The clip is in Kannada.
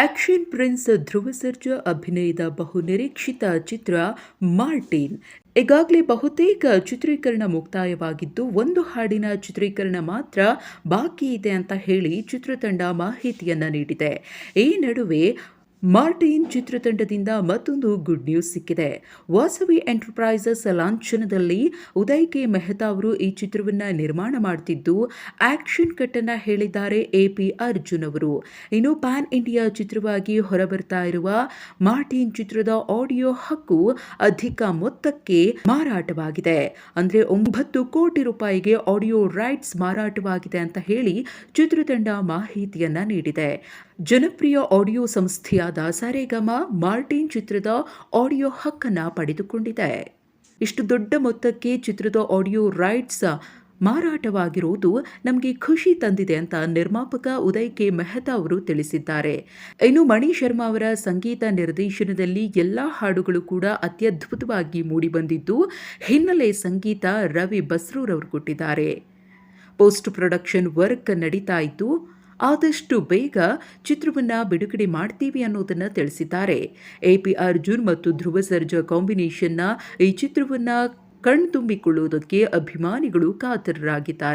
ಆಕ್ಷನ್ ಪ್ರಿನ್ಸ್ ಧ್ರುವ ಸರ್ಜಾ ಅಭಿನಯದ ಬಹುನಿರೀಕ್ಷಿತ ಚಿತ್ರ ಮಾರ್ಟಿನ್. ಈಗಾಗಲೇ ಬಹುತೇಕ ಚಿತ್ರೀಕರಣ ಮುಕ್ತಾಯವಾಗಿದ್ದು, ಒಂದು ಹಾಡಿನ ಚಿತ್ರೀಕರಣ ಮಾತ್ರ ಬಾಕಿ ಇದೆ ಅಂತ ಹೇಳಿ ಚಿತ್ರತಂಡ ಮಾಹಿತಿಯನ್ನು ನೀಡಿದೆ. ಈ ನಡುವೆ ಮಾರ್ಟಿನ್ ಚಿತ್ರತಂಡದಿಂದ ಮತ್ತೊಂದು ಗುಡ್ ನ್ಯೂಸ್ ಸಿಕ್ಕಿದೆ. ವಾಸವಿ ಎಂಟರ್ಪ್ರೈಸಸ್ ಲಾಂಛನದಲ್ಲಿ ಉದಯ್ ಕೆ. ಮೆಹ್ತಾ ಅವರು ಈ ಚಿತ್ರವನ್ನು ನಿರ್ಮಾಣ ಮಾಡುತ್ತಿದ್ದು ಆಕ್ಷನ್ ಕಟ್ಟನ್ನ ಹೇಳಿದ್ದಾರೆ ಎ ಅರ್ಜುನ್ ಅವರು. ಇನ್ನು ಪ್ಯಾನ್ ಇಂಡಿಯಾ ಚಿತ್ರವಾಗಿ ಹೊರಬರ್ತಾ ಇರುವ ಮಾರ್ಟಿನ್ ಚಿತ್ರದ ಆಡಿಯೋ ಹಕ್ಕು ಅಧಿಕ ಮೊತ್ತಕ್ಕೆ ಮಾರಾಟವಾಗಿದೆ. ಅಂದರೆ ಒಂಬತ್ತು ಕೋಟಿ ರೂಪಾಯಿಗೆ ಆಡಿಯೋ ರೈಟ್ಸ್ ಮಾರಾಟವಾಗಿದೆ ಅಂತ ಹೇಳಿ ಚಿತ್ರತಂಡ ಮಾಹಿತಿಯನ್ನು ನೀಡಿದೆ. ಜನಪ್ರಿಯ ಆಡಿಯೋ ಸಂಸ್ಥೆಯಾದ ಸರೇಗಮ ಮಾರ್ಟಿನ್ ಚಿತ್ರದ ಆಡಿಯೋ ಹಕ್ಕನ್ನು ಪಡೆದುಕೊಂಡಿದೆ. ಇಷ್ಟು ದೊಡ್ಡ ಮೊತ್ತಕ್ಕೆ ಚಿತ್ರದ ಆಡಿಯೋ ರೈಟ್ಸ್ ಮಾರಾಟವಾಗಿರುವುದು ನಮಗೆ ಖುಷಿ ತಂದಿದೆ ಅಂತ ನಿರ್ಮಾಪಕ ಉದಯ್ ಕೆ. ಮೆಹ್ತಾ ಅವರು ತಿಳಿಸಿದ್ದಾರೆ. ಇನ್ನು ಮಣಿ ಶರ್ಮಾ ಅವರ ಸಂಗೀತ ನಿರ್ದೇಶನದಲ್ಲಿ ಎಲ್ಲಾ ಹಾಡುಗಳು ಕೂಡ ಅತ್ಯದ್ಭುತವಾಗಿ ಮೂಡಿಬಂದಿದ್ದು, ಹಿನ್ನೆಲೆ ಸಂಗೀತ ರವಿ ಬಸ್ರೂರವರು ಕೊಟ್ಟಿದ್ದಾರೆ. ಪೋಸ್ಟ್ ಪ್ರೊಡಕ್ಷನ್ ವರ್ಕ್ ನಡೀತಾ ಇದ್ದು ಆದಷ್ಟು ಬೇಗ ಚಿತ್ರವನ್ನ ಬಿಡುಗಡೆ ಮಾಡ್ತೀವಿ ಅನ್ನೋದನ್ನು ತಿಳಿಸಿದ್ದಾರೆ. ಎಪಿ ಅರ್ಜುನ್ ಮತ್ತು ಧ್ರುವ ಸರ್ಜಾ ಕಾಂಬಿನೇಷನ್ನ ಈ ಚಿತ್ರವನ್ನ ಕಣ್ತುಂಬಿಕೊಳ್ಳುವುದಕ್ಕೆ ಅಭಿಮಾನಿಗಳು ಕಾತರರಾಗಿದ್ದಾರೆ.